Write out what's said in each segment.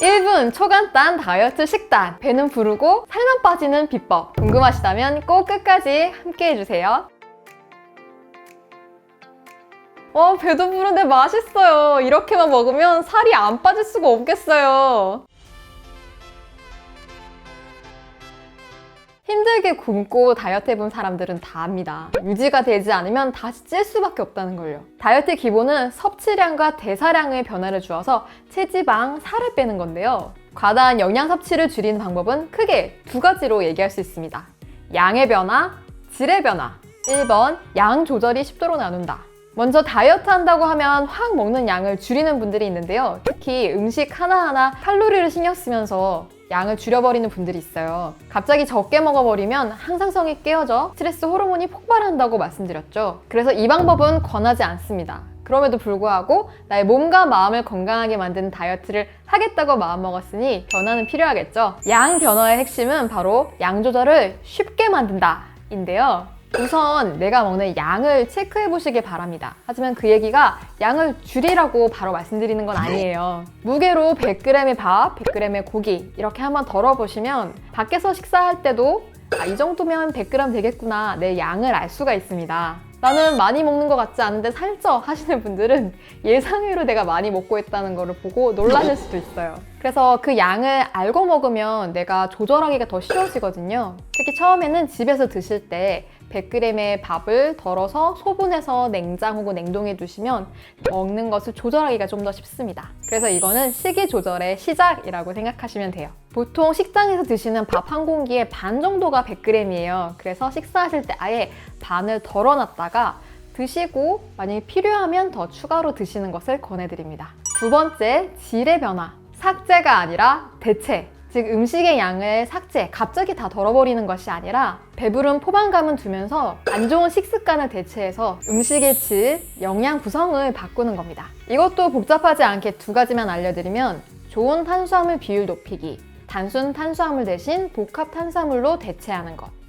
1분 초간단 다이어트 식단 배는 부르고 살만 빠지는 비법 궁금하시다면 꼭 끝까지 함께 해주세요. 와 배도 부른데 맛있어요. 이렇게만 먹으면 살이 안 빠질 수가 없겠어요. 힘들게 굶고 다이어트 해본 사람들은 다 압니다. 유지가 되지 않으면 다시 찔 수밖에 없다는 걸요. 다이어트 기본은 섭취량과 대사량의 변화를 주어서 체지방, 살을 빼는 건데요. 과다한 영양 섭취를 줄이는 방법은 크게 두 가지로 얘기할 수 있습니다. 양의 변화, 질의 변화. 1번, 양 조절이 10도로 나눈다. 먼저 다이어트 한다고 하면 확 먹는 양을 줄이는 분들이 있는데요. 특히 음식 하나하나 칼로리를 신경 쓰면서 양을 줄여버리는 분들이 있어요. 갑자기 적게 먹어버리면 항상성이 깨어져 스트레스 호르몬이 폭발한다고 말씀드렸죠. 그래서 이 방법은 권하지 않습니다. 그럼에도 불구하고 나의 몸과 마음을 건강하게 만드는 다이어트를 하겠다고 마음먹었으니 변화는 필요하겠죠. 양 변화의 핵심은 바로 양 조절을 쉽게 만든다 인데요. 우선 내가 먹는 양을 체크해 보시길 바랍니다. 하지만 그 얘기가 양을 줄이라고 바로 말씀드리는 건 아니에요. 무게로 100g의 밥, 100g의 고기 이렇게 한번 덜어보시면 밖에서 식사할 때도 아, 이 정도면 100g 되겠구나 내 양을 알 수가 있습니다. 나는 많이 먹는 것 같지 않은데 살쪄 하시는 분들은 예상외로 내가 많이 먹고 있다는 것을 보고 놀라실 수도 있어요. 그래서 그 양을 알고 먹으면 내가 조절하기가 더 쉬워지거든요. 특히 처음에는 집에서 드실 때 100g의 밥을 덜어서 소분해서 냉장 혹은 냉동에 두시면 먹는 것을 조절하기가 좀 더 쉽습니다. 그래서 이거는 식이 조절의 시작이라고 생각하시면 돼요. 보통 식당에서 드시는 밥 한 공기의 반 정도가 100g이에요. 그래서 식사하실 때 아예 반을 덜어놨다가 드시고 만약에 필요하면 더 추가로 드시는 것을 권해드립니다. 두 번째, 질의 변화. 삭제가 아니라 대체. 즉 음식의 양을 삭제, 갑자기 다 덜어버리는 것이 아니라 배부른 포만감은 두면서 안 좋은 식습관을 대체해서 음식의 질, 영양 구성을 바꾸는 겁니다. 이것도 복잡하지 않게 두 가지만 알려드리면 좋은 탄수화물 비율 높이기, 단순 탄수화물 대신 복합 탄수화물로 대체하는 것.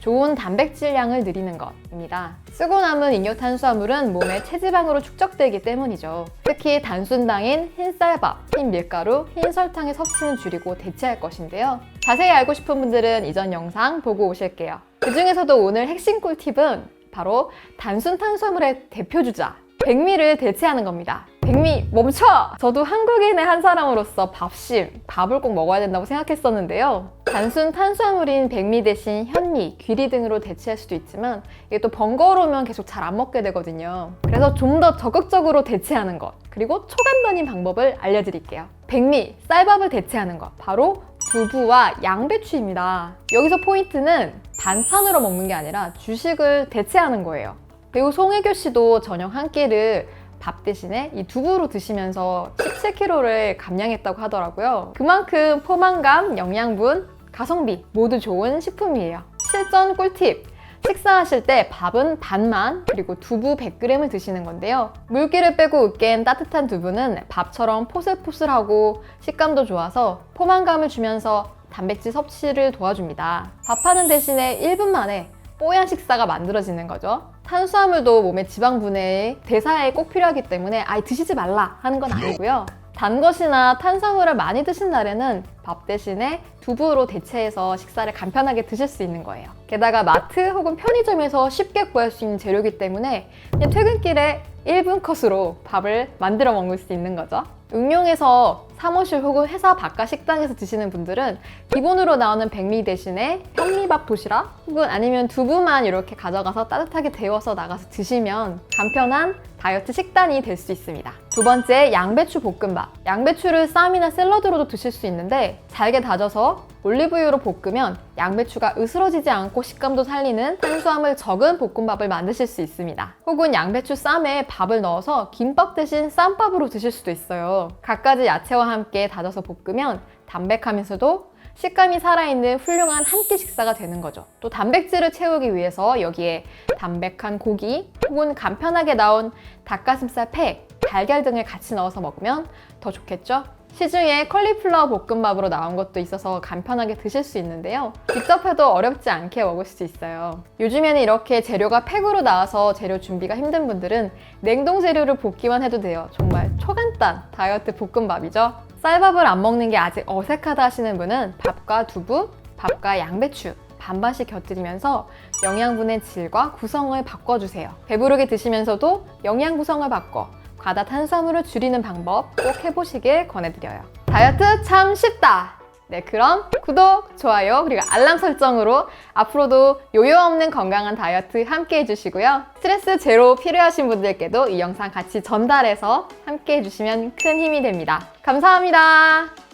좋은 단백질량을 늘리는 것입니다. 쓰고 남은 잉여 탄수화물은 몸의 체지방으로 축적되기 때문이죠. 특히 단순당인 흰쌀밥, 흰 밀가루, 흰 설탕의 섭취는 줄이고 대체할 것인데요. 자세히 알고 싶은 분들은 이전 영상 보고 오실게요. 그 중에서도 오늘 핵심 꿀팁은 바로 단순 탄수화물의 대표 주자, 백미를 대체하는 겁니다. 백미 멈춰! 저도 한국인의 한 사람으로서 밥심, 밥을 꼭 먹어야 된다고 생각했었는데요. 단순 탄수화물인 백미 대신 현미, 귀리 등으로 대체할 수도 있지만 이게 또 번거로우면 계속 잘 안 먹게 되거든요. 그래서 좀 더 적극적으로 대체하는 것, 그리고 초간단인 방법을 알려드릴게요. 백미, 쌀밥을 대체하는 것, 바로 두부와 양배추입니다. 여기서 포인트는 반찬으로 먹는 게 아니라 주식을 대체하는 거예요. 그리고 송혜교 씨도 저녁 한 끼를 밥 대신에 이 두부로 드시면서 17kg를 감량했다고 하더라고요. 그만큼 포만감, 영양분, 가성비 모두 좋은 식품이에요. 실전 꿀팁! 식사하실 때 밥은 반만 그리고 두부 100g을 드시는 건데요. 물기를 빼고 으깬 따뜻한 두부는 밥처럼 포슬포슬하고 식감도 좋아서 포만감을 주면서 단백질 섭취를 도와줍니다. 밥하는 대신에 1분 만에 뽀얀 식사가 만들어지는 거죠. 탄수화물도 몸의 지방 분해에 대사에 꼭 필요하기 때문에 아예 드시지 말라 하는 건 아니고요. 단 것이나 탄수화물을 많이 드신 날에는 밥 대신에 두부로 대체해서 식사를 간편하게 드실 수 있는 거예요. 게다가 마트 혹은 편의점에서 쉽게 구할 수 있는 재료이기 때문에 퇴근길에 1분 컷으로 밥을 만들어 먹을 수 있는 거죠. 응용해서 사무실 혹은 회사 바깥 식당에서 드시는 분들은 기본으로 나오는 백미 대신에 현미밥 도시락 혹은 아니면 두부만 이렇게 가져가서 따뜻하게 데워서 나가서 드시면 간편한 다이어트 식단이 될 수 있습니다. 두 번째, 양배추 볶음밥. 양배추를 쌈이나 샐러드로도 드실 수 있는데 잘게 다져서 올리브유로 볶으면 양배추가 으스러지지 않고 식감도 살리는 탄수화물 적은 볶음밥을 만드실 수 있습니다. 혹은 양배추 쌈에 밥을 넣어서 김밥 대신 쌈밥으로 드실 수도 있어요. 갖가지 야채와 함께 다져서 볶으면 담백하면서도 식감이 살아있는 훌륭한 한 끼 식사가 되는 거죠. 또 단백질을 채우기 위해서 여기에 담백한 고기 혹은 간편하게 나온 닭가슴살 팩, 달걀 등을 같이 넣어서 먹으면 더 좋겠죠? 시중에 컬리플라워 볶음밥으로 나온 것도 있어서 간편하게 드실 수 있는데요. 직접 해도 어렵지 않게 먹을 수 있어요. 요즘에는 이렇게 재료가 팩으로 나와서 재료 준비가 힘든 분들은 냉동 재료를 볶기만 해도 돼요. 정말 초간단 다이어트 볶음밥이죠. 쌀밥을 안 먹는 게 아직 어색하다 하시는 분은 밥과 두부, 밥과 양배추 반반씩 곁들이면서 영양분의 질과 구성을 바꿔주세요. 배부르게 드시면서도 영양 구성을 바꿔 과다 탄수화물을 줄이는 방법 꼭 해보시길 권해드려요. 다이어트 참 쉽다! 네, 그럼 구독, 좋아요, 그리고 알람 설정으로 앞으로도 요요 없는 건강한 다이어트 함께 해주시고요. 스트레스 제로 필요하신 분들께도 이 영상 같이 전달해서 함께 해주시면 큰 힘이 됩니다. 감사합니다.